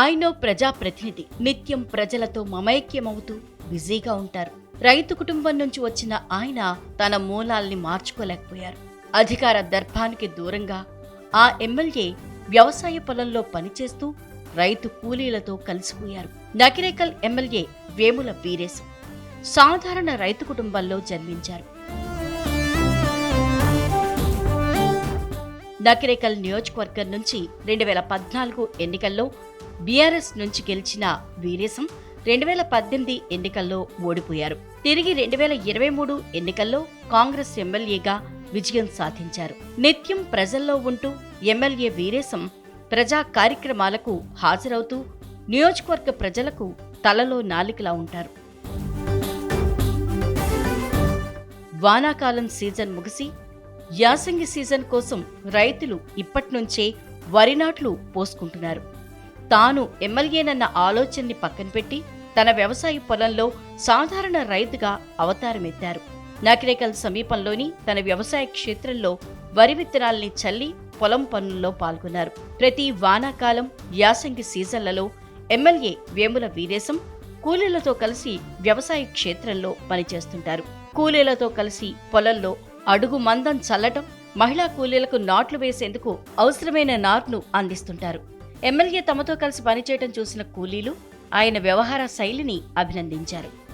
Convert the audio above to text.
ఆయనో ప్రజాప్రతినిధి నిత్యం ప్రజలతో మమైక్యమవుతూ బిజీగా ఉంటారు. రైతు కుటుంబం నుంచి వచ్చిన ఆయన తన మూలాల్ని మార్చుకోలేకపోయారు. అధికార దర్భానికి దూరంగా ఆ ఎమ్మెల్యే వ్యవసాయ పొలంలో పనిచేస్తూ రైతు కూలీలతో కలిసిపోయారు. నకిరేకల్ ఎమ్మెల్యే వేముల వీరేశం సాధారణ రైతు కుటుంబంలో జన్మించారు. నకిరేకల్ నియోజకవర్గం నుంచి రెండు వేల పద్నాలుగు ఎన్నికల్లో బీఆర్ఎస్ నుంచి గెలిచిన వీరేశం రెండు వేల పద్దెనిమిది ఎన్నికల్లో ఓడిపోయారు. తిరిగి రెండు వేల ఇరవై మూడు ఎన్నికల్లో కాంగ్రెస్ ఎమ్మెల్యేగా విజయం సాధించారు. నిత్యం ప్రజల్లో ఉంటూ ఎమ్మెల్యే వీరేశం ప్రజా కార్యక్రమాలకు హాజరవుతూ నియోజకవర్గ ప్రజలకు తలలో నాలికలా ఉంటారు. వానాకాలం సీజన్ ముగిసి యాసంగి సీజన్ కోసం రైతులు ఇప్పట్నుంచే వరి నాట్లు పోసుకుంటున్నారు. తాను ఎమ్మెల్యేనన్న ఆలోచనని పక్కన పెట్టి తన వ్యవసాయ పొలంలో సాధారణ రైతుగా అవతారమెత్తారు. నాకిరేకల్ సమీపంలోని తన వ్యవసాయ క్షేత్రంలో వరి విత్తనాల్ని చల్లి పొలం పనుల్లో పాల్గొన్నారు. ప్రతి వానాకాలం యాసంగి సీజన్లలో ఎమ్మెల్యే వేముల వీరేశం కూలీలతో కలిసి వ్యవసాయ క్షేత్రంలో పనిచేస్తుంటారు. కూలీలతో కలిసి పొలంలో అడుగు మందం చల్లటం మహిళా కూలీలకు నాట్లు వేసేందుకు అవసరమైన నార్ను అందిస్తుంటారు. ఎమ్మెల్యే తమతో కలిసి పనిచేయటం చూసిన కూలీలు ఆయన వ్యవహార శైలిని అభినందించారు.